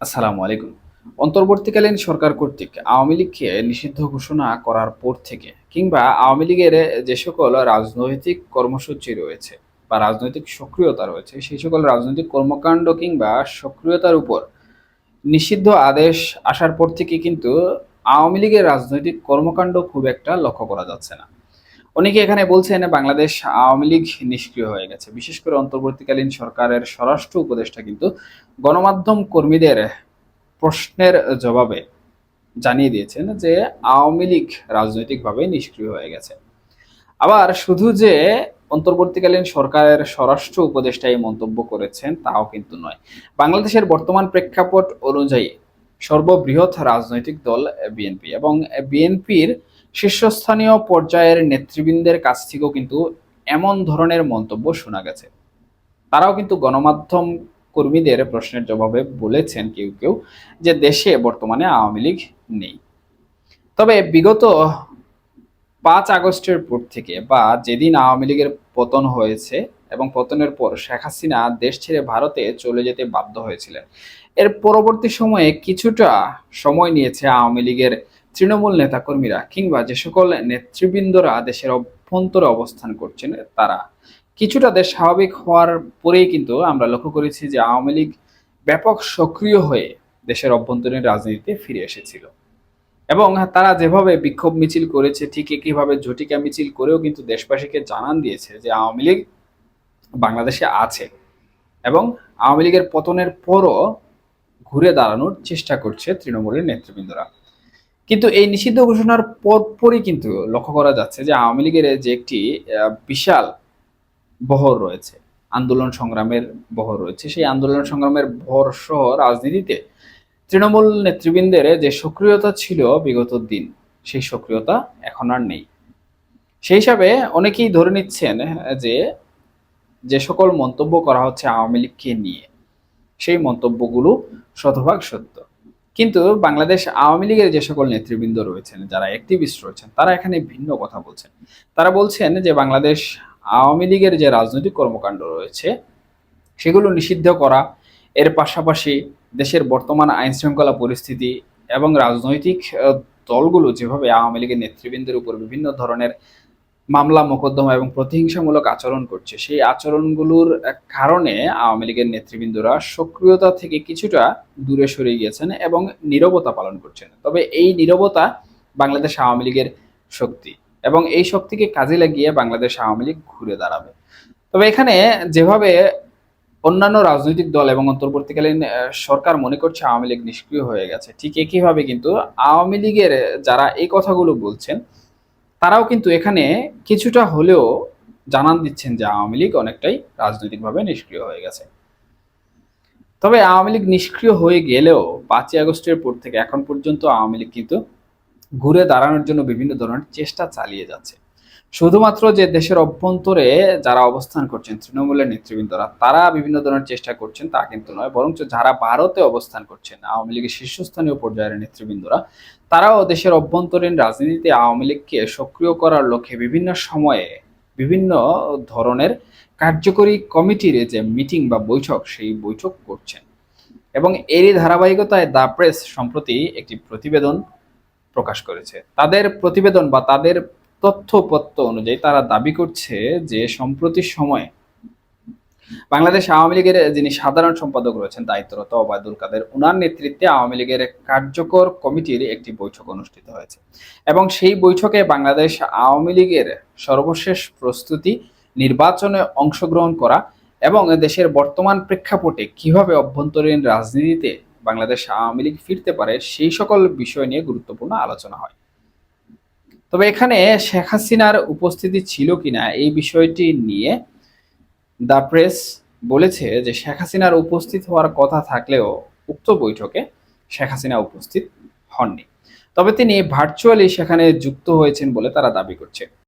আসসালামু আলাইকুম। অন্তর্বর্তীকালীন সরকার কর্তৃক আওয়ামী লীগকে নিষিদ্ধ ঘোষণা করার পর থেকে কিংবা আওয়ামী লীগের যে সকল রাজনৈতিক কর্মসূচি রয়েছে বা রাজনৈতিক সক্রিয়তা রয়েছে, সেই সকল রাজনৈতিক কর্মকাণ্ড কিংবা সক্রিয়তার উপর নিষিদ্ধ আদেশ আসার পর থেকে কিন্তু আওয়ামী লীগের রাজনৈতিক কর্মকাণ্ড খুব একটা লক্ষ্য করা যাচ্ছে না। অনেকে এখানে বলছেন বাংলাদেশ আওয়ামী লীগ নিষ্ক্রিয় হয়ে গেছে। বিশেষ করে অন্তর্বর্তীকালীন সরকারের স্বরাষ্ট্র উপদেষ্টা কিন্তু গণমাধ্যম কর্মীদের প্রশ্নের জবাবে জানিয়ে দিয়েছেন যে আওয়ামী লীগ রাজনৈতিকভাবে নিষ্ক্রিয় হয়ে গেছে। আবার শুধু যে অন্তর্বর্তীকালীন সরকারের স্বরাষ্ট্র উপদেষ্টা এই মন্তব্য করেছেন তাও কিন্তু নয়। বাংলাদেশের বর্তমান প্রেক্ষাপট অনুযায়ী সর্ববৃহৎ রাজনৈতিক দল বিএনপি এবং বিএনপির শীর্ষস্থানীয় পর্যায়ের নেতৃবৃন্দের কাছ থেকেও কিন্তু এমন ধরনের মন্তব্য শোনা গেছে। তারাও কিন্তু গণমাধ্যম কর্মীদের প্রশ্নের জবাবে বলেছেন কেউ কেউ যে দেশে বর্তমানে আওয়ামী লীগ নেই। তবে বিগত পাঁচ আগস্টের পর থেকে বা যেদিন আওয়ামী লীগের পতন হয়েছে এবং পতনের পর শেখ হাসিনা দেশ ছেড়ে ভারতে চলে যেতে বাধ্য হয়েছিলেন, এর পরবর্তী সময়ে কিছুটা সময় নিয়েছে আওয়ামী লীগের তৃণমূল নেতাকর্মীরা কিংবা যে সকল নেতৃবৃন্দরা দেশের অভ্যন্তরে অবস্থান করছেন, তারা কিছুটা দেশ স্বাভাবিক হওয়ার পরেই কিন্তু আমরা লক্ষ্য করেছি যে আওয়ামী লীগ ব্যাপক সক্রিয় হয়ে দেশের অভ্যন্তরীণ রাজনীতিতে ফিরে এসেছিল। এবং তারা যেভাবে বিক্ষোভ মিছিল করেছে, ঠিক একইভাবে ঝটিকা মিছিল করেও কিন্তু দেশবাসীকে জানান দিয়েছে যে আওয়ামী লীগ বাংলাদেশে আছে এবং আওয়ামী লীগের পতনের পরও ঘুরে দাঁড়ানোর চেষ্টা করছে তৃণমূলের নেতৃবৃন্দরা। কিন্তু এই নিষিদ্ধ ঘোষণার পরপরই কিন্তু লক্ষ্য করা যাচ্ছে যে আওয়ামী লীগের যে একটি বিশাল বহর রয়েছে, আন্দোলন সংগ্রামের বহর রয়েছে, সেই আন্দোলন সংগ্রামের ভর সহ রাজনীতিতে তৃণমূল নেতৃবৃন্দের যে সক্রিয়তা ছিল বিগত দিন, সেই সক্রিয়তা এখন আর নেই। সেই হিসাবে অনেকেই ধরে নিচ্ছেন যে যে সকল মন্তব্য করা হচ্ছে আওয়ামী লীগকে নিয়ে, সেই মন্তব্যগুলো শতভাগ সত্য। কিন্তু বাংলাদেশ আওয়ামী লীগের যে সকল নেতৃবৃন্দ রয়েছেন, যারা অ্যাক্টিভিস্ট রয়েছেন, তারা এখানে ভিন্ন কথা বলছেন। তারা বলছেন যে বাংলাদেশ আওয়ামী লীগের যে রাজনৈতিক কর্মকাণ্ড রয়েছে, সেগুলো নিষিদ্ধ করা, এর পাশাপাশি দেশের বর্তমান আইন শৃঙ্খলা পরিস্থিতি এবং রাজনৈতিক দলগুলো যেভাবে আওয়ামী লীগের নেতৃবৃন্দের উপর বিভিন্ন ধরনের মামলা, মোকদ্দমা এবং প্রতিহিংসামূলক আচরণ করছে। সেই আচরণগুলোর কারণে আওয়ামী লীগের নেতৃবৃন্দরা সক্রিয়তা থেকে কিছুটা দূরে সরে গিয়েছেন এবং নীরবতা পালন করছেন। তবে এই নীরবতা বাংলাদেশ আওয়ামী লীগের শক্তি এবং এই শক্তিকে কাজে লাগিয়ে বাংলাদেশ আওয়ামী লীগ ঘুরে দাঁড়াবে। তবে এখানে যেভাবে অন্যান্য রাজনৈতিক দল এবং অন্তর্বর্তীকালীন সরকার মনে করছে আওয়ামী লীগ নিষ্ক্রিয় হয়ে গেছে, ঠিক একইভাবে কিন্তু আওয়ামী লীগের যারা এই কথাগুলো বলছেন তারাও কিন্তু এখানে কিছুটা হলেও জানান দিচ্ছেন যে আওয়ামী লীগ অনেকটাই রাজনৈতিকভাবে নিষ্ক্রিয় হয়ে গেছে। তবে আওয়ামী লীগ নিষ্ক্রিয় হয়ে গেলেও পাঁচই আগস্টের পর থেকে এখন পর্যন্ত আওয়ামী লীগ কিন্তু ঘুরে দাঁড়ানোর জন্য বিভিন্ন ধরনের চেষ্টা চালিয়ে যাচ্ছে। শুধুমাত্র যে দেশের অভ্যন্তরে যারা অবস্থান করছেন, তৃণমূলের নেতৃবৃন্দরা, তারা বিভিন্ন ধরনের চেষ্টা করছেন তা কিন্তু নয়, বরঞ্চ যারা ভারতে অবস্থান করছেন, আওয়ামী লীগের শীর্ষস্থানীয় পর্যায়ের নেতৃবৃন্দরা, তারাও দেশের অভ্যন্তরীণ রাজনীতিতে আওয়ামী লীগকে সক্রিয় করার লক্ষ্যে বিভিন্ন সময়ে বিভিন্ন ধরনের কার্যকরী কমিটির যে মিটিং বা বৈঠক, সেই বৈঠক করছেন। এবং এরই ধারাবাহিকতায় দ্য প্রেস সম্প্রতি একটি প্রতিবেদন প্রকাশ করেছে। তাদের প্রতিবেদন বা তাদের তথ্যপত্র অনুযায়ী তারা দাবি করছে যে সম্প্রতি সময়ে বাংলাদেশ আওয়ামী লীগের যিনি সাধারণ সম্পাদক রয়েছেন দায়িত্বরত ওবায়দুল কাদের উনার নেতৃত্বে আওয়ামী লীগের কার্যকর কমিটির একটি বৈঠক অনুষ্ঠিত হয়েছে। এবং সেই বৈঠকে বাংলাদেশ আওয়ামী লীগের সর্বশেষ প্রস্তুতি, নির্বাচনে অংশগ্রহণ করা এবং দেশের বর্তমান প্রেক্ষাপটে কীভাবে অভ্যন্তরীণ রাজনীতিতে বাংলাদেশ আওয়ামী লীগ ফিরতে পারে সেই সকল বিষয় নিয়ে গুরুত্বপূর্ণ আলোচনা হয়। তবে এখানে শেখ হাসিনার উপস্থিতি ছিল কিনা এই বিষয়টি নিয়ে দ্য প্রেস বলেছে যে শেখ হাসিনার উপস্থিত হওয়ার কথা থাকলেও উক্ত বৈঠকে শেখ হাসিনা উপস্থিত হননি। তবে তিনি ভার্চুয়ালি সেখানে যুক্ত হয়েছেন বলে তারা দাবি করছে।